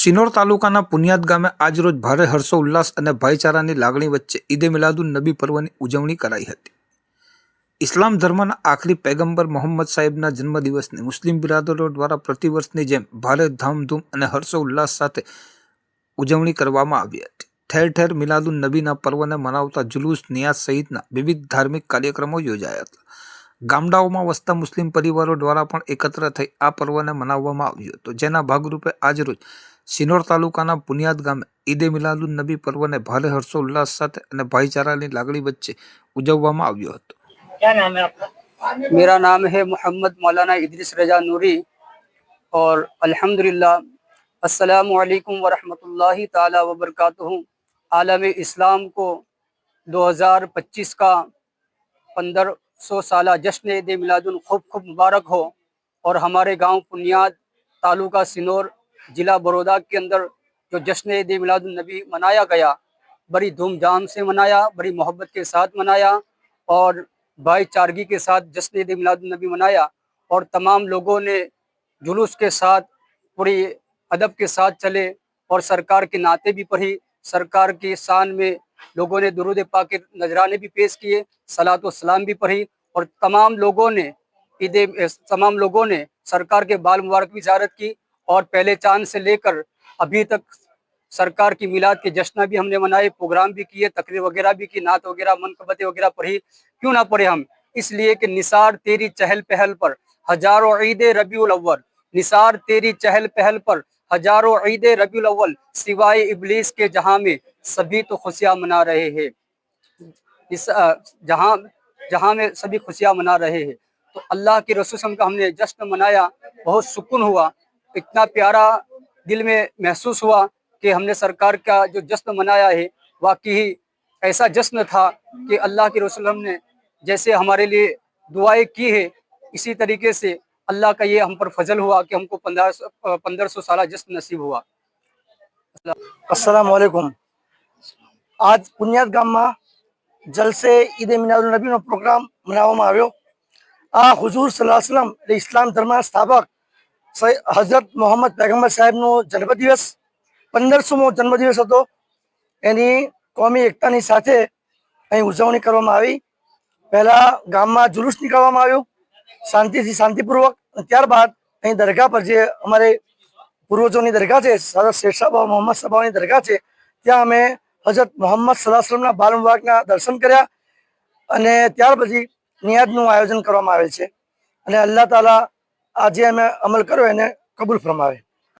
સિનોર તાલુકાના પુનિયાદ ગામે આજરોજ ભારે હર્ષો ઉલ્લાસ અને ભાઈચારાની લાગણી વચ્ચે ઈદે મિલાદુન નબી પર્વની ઉજવણી કરાઈ હતી ઇસ્લામ ધર્મના આખરી પેગંબર મોહમ્મદ સાહેબના જન્મદિવસની મુસ્લિમ બિરાદરો દ્વારા પ્રતિવર્ષની જેમ ભારે ધામધૂમ અને હર્ષો ઉલ્લાસ સાથે ઉજવણી કરવામાં આવી હતી ઠેર ઠેર મિલાદુન નબીના પર્વને મનાવતા જુલુસ નિયાઝ સહિતના વિવિધ ધાર્મિક કાર્યક્રમો યોજાયા હતા ગામડાઓમાં વસતા મુસ્લિમ પરિવારો દ્વારા પણ એકત્ર થઈ આ પર્વને મનાવવામાં આવ્યું હતું જેના ભાગરૂપે આજરોજ سنور تالکا نا بنیاد گا میں عید میلاد النبی پرو نے میرا نام ہے محمد مولانا نوری اور الحمد للہ السلام علیکم ورحمۃ اللہ تعالی وبرکاتہ عالم اسلام کو دو ہزار پچیس کا پندرہ سو سالہ جشن عید میلاد خوب خوب مبارک ہو اور ہمارے گاؤں بنیاد تعلقہ سنور ضلع برودا کے اندر جو جشن عید میلاد النبی منایا گیا بڑی دھوم دھام سے منایا بڑی محبت کے ساتھ منایا اور بھائی چارگی کے ساتھ جشن عید میلاد النبی منایا اور تمام لوگوں نے جلوس کے ساتھ پوری ادب کے ساتھ چلے اور سرکار کے ناتے بھی پڑھی سرکار کے سان میں لوگوں نے درود پاک نذرانے بھی پیش کیے صلاة و سلام بھی پڑھی اور تمام لوگوں نے عید تمام لوگوں نے سرکار کے بال مبارک بھی زیارت کی اور پہلے چاند سے لے کر ابھی تک سرکار کی میلاد کے جشنہ بھی ہم نے منائے پروگرام بھی کیے تقریب وغیرہ بھی کی نعت وغیرہ منقبتیں وغیرہ پڑھی کیوں نہ پڑھے ہم اس لیے کہ نثار تیری چہل پہل پر ہزاروں عید ربی نثار تیری چہل پہل پر ہزاروں عید ربی الاول سوائے ابلیس کے جہاں میں سبھی تو خوشیاں منا رہے ہیں جہاں جہاں میں سبھی خوشیاں منا رہے ہیں تو اللہ کے رسوسم کا ہم نے جشن منایا بہت سکون ہوا اتنا پیارا دل میں محسوس ہوا کہ ہم نے سرکار کا جو جشن منایا ہے واقعی ایسا جشن تھا کہ اللہ کے اللہ نے جیسے ہمارے لیے دعائیں کی ہے اسی طریقے سے اللہ کا یہ ہم پر فضل ہوا کہ ہم کو پندرہ پندرہ سو سالہ جشن نصیب ہوا السلام علیکم آج پنیاد گاما میں جلسے عید نبی نو پروگرام مناؤ آ حضور صلی اللہ وسلم اسلام ستابق હઝરત મોહમ્મદ પેગમ્બર સાહેબનો જન્મદિવસ પંદરસોમો જન્મદિવસ હતો એની કોમી એકતાની સાથે અહીં ઉજવણી કરવામાં આવી પહેલાં ગામમાં જુલુસ નીકળવામાં આવ્યું શાંતિથી શાંતિપૂર્વક ત્યારબાદ અહીં દરગાહ પર જે અમારે પૂર્વજોની દરગાહ છે સરસ શેરશાહ મોહમ્મદ સભાની દરગાહ છે ત્યાં અમે હજરત મોહમ્મદ સલાહસલમના બાલ મુબારકના દર્શન કર્યા અને ત્યાર પછી નિયાદનું આયોજન કરવામાં આવેલ છે અને અલ્લાહ તાલા આ જે અમે અમલ કર્યો એને કબૂલ ફરમાવે